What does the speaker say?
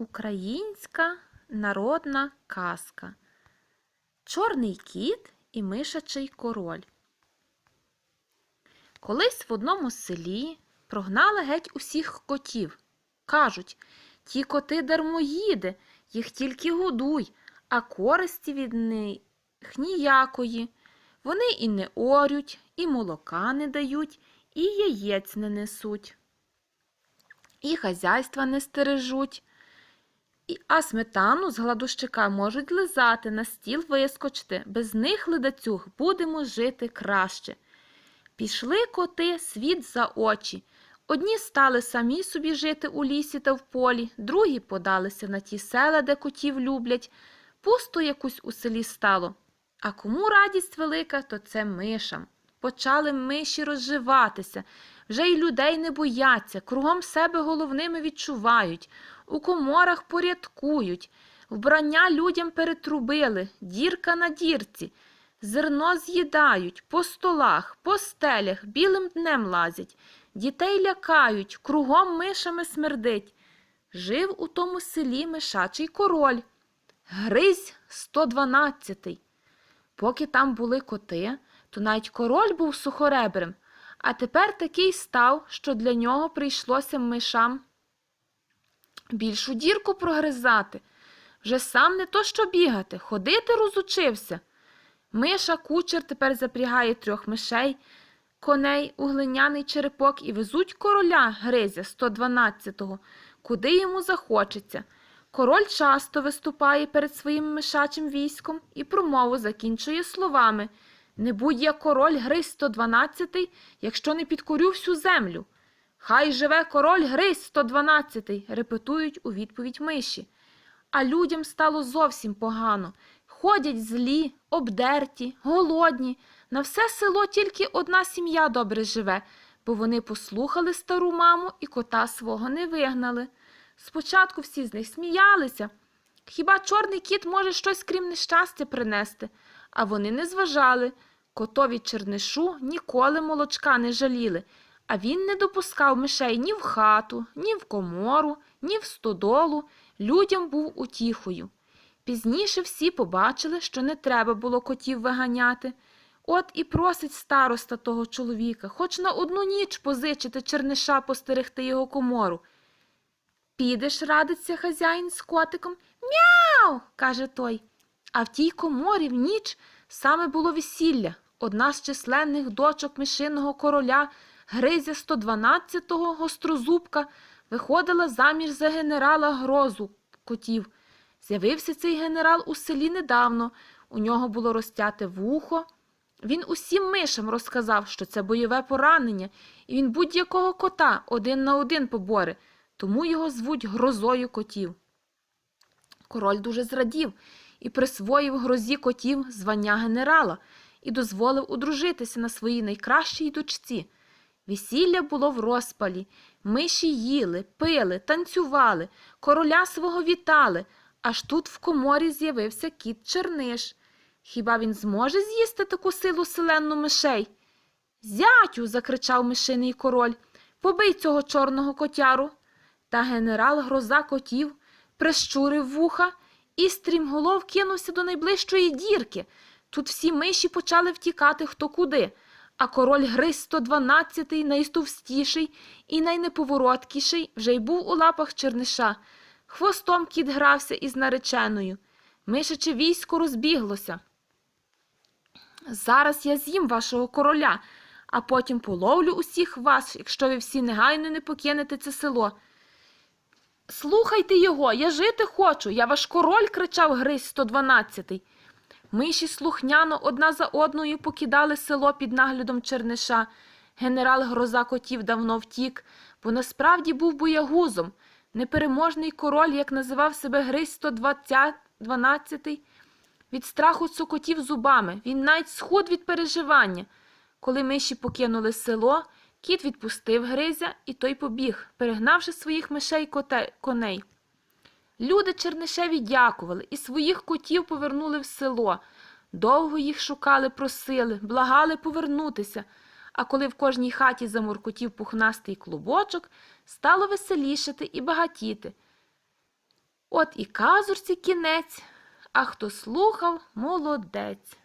Українська народна казка. Чорний кіт і мишачий король. Колись в одному селі прогнали геть усіх котів. Кажуть, ті коти дармоїди, їх тільки годуй, а користі від них ніякої. Вони і не орють, і молока не дають, і яєць не несуть, і хазяйства не стережуть. А сметану з гладущика можуть лизати, на стіл вискочити. Без них, ледацюг, будемо жити краще. Пішли коти світ за очі. Одні стали самі собі жити у лісі та в полі, другі подалися на ті села, де котів люблять. Пусто якусь у селі стало. А кому радість велика, то це мишам. Почали миші розживатися, вже й людей не бояться, кругом себе головними відчувають, у коморах порядкують, вбрання людям перетрубили, дірка на дірці, зерно з'їдають, по столах, по стелях білим днем лазять, дітей лякають, кругом мишами смердить. Жив у тому селі мишачий король. Гризь 112. Поки там були коти, то навіть король був сухоребрим, а тепер такий став, що для нього прийшлося мишам більшу дірку прогризати. Вже сам не то що бігати, ходити розучився. Миша кучер тепер запрягає трьох мишей, коней у глиняний черепок і везуть короля Гризя 112-го, куди йому захочеться. Король часто виступає перед своїм мишачим військом і промову закінчує словами Не будь я король Гриз 112, якщо не підкорю всю землю. Хай живе король Гриз 112, репетують у відповідь миші. А людям стало зовсім погано. Ходять злі, обдерті, голодні. На все село тільки одна сім'я добре живе, бо вони послухали стару маму і кота свого не вигнали. Спочатку всі з них сміялися. Хіба чорний кіт може щось крім нещастя принести? А вони не зважали. Котові чернишу ніколи молочка не жаліли, а він не допускав мишей ні в хату, ні в комору, ні в стодолу. Людям був утіхою. Пізніше всі побачили, що не треба було котів виганяти. От і просить староста того чоловіка, хоч на одну ніч позичити черниша постерегти його комору. Підеш, радиться хазяїн з котиком. Мяу. каже той. А в тій коморі в ніч саме було весілля. Одна з численних дочок мишиного короля Гризя 112-го гострозубка виходила заміж за генерала грозу котів. З'явився цей генерал у селі недавно. У нього було розтяте вухо. Він усім мишам розказав, що це бойове поранення, і він будь-якого кота один на один поборе, тому його звуть грозою котів. Король дуже зрадів і присвоїв грозі котів звання генерала і дозволив одружитися на своїй найкращій дочці. Весілля було в розпалі, миші їли, пили, танцювали, короля свого вітали, аж тут в коморі з'явився кіт Черниш. Хіба він зможе з'їсти таку силу селенну мишей? Зятю. закричав мишиний король. Побий цього чорного котяру. Та генерал гроза котів прищурив вуха і стрімголов кинувся до найближчої дірки. Тут всі миші почали втікати хто куди, а король Гриз 112-й, найстовстіший і найнеповороткіший, вже й був у лапах черниша. Хвостом кіт грався із нареченою. Мишаче військо розбіглося. Зараз я з'їм вашого короля, а потім половлю усіх вас, якщо ви всі негайно не покинете це село. Слухайте його, я жити хочу, я ваш король, кричав Гризь 112-й. Миші слухняно одна за одною покидали село під наглядом Черниша. Генерал Гроза котів давно втік, бо насправді був боягузом. Непереможний король, як називав себе Гризь 112-й, від страху цокотів зубами. Він навіть схуд від переживання. Коли миші покинули село, кіт відпустив Гризя, і той побіг, перегнавши своїх мишей коней. Люди Чернишеві дякували і своїх котів повернули в село. Довго їх шукали, просили, благали повернутися. А коли в кожній хаті замуркотів пухнастий клубочок, стало веселішати і багатіти. От і казурці кінець, а хто слухав, молодець.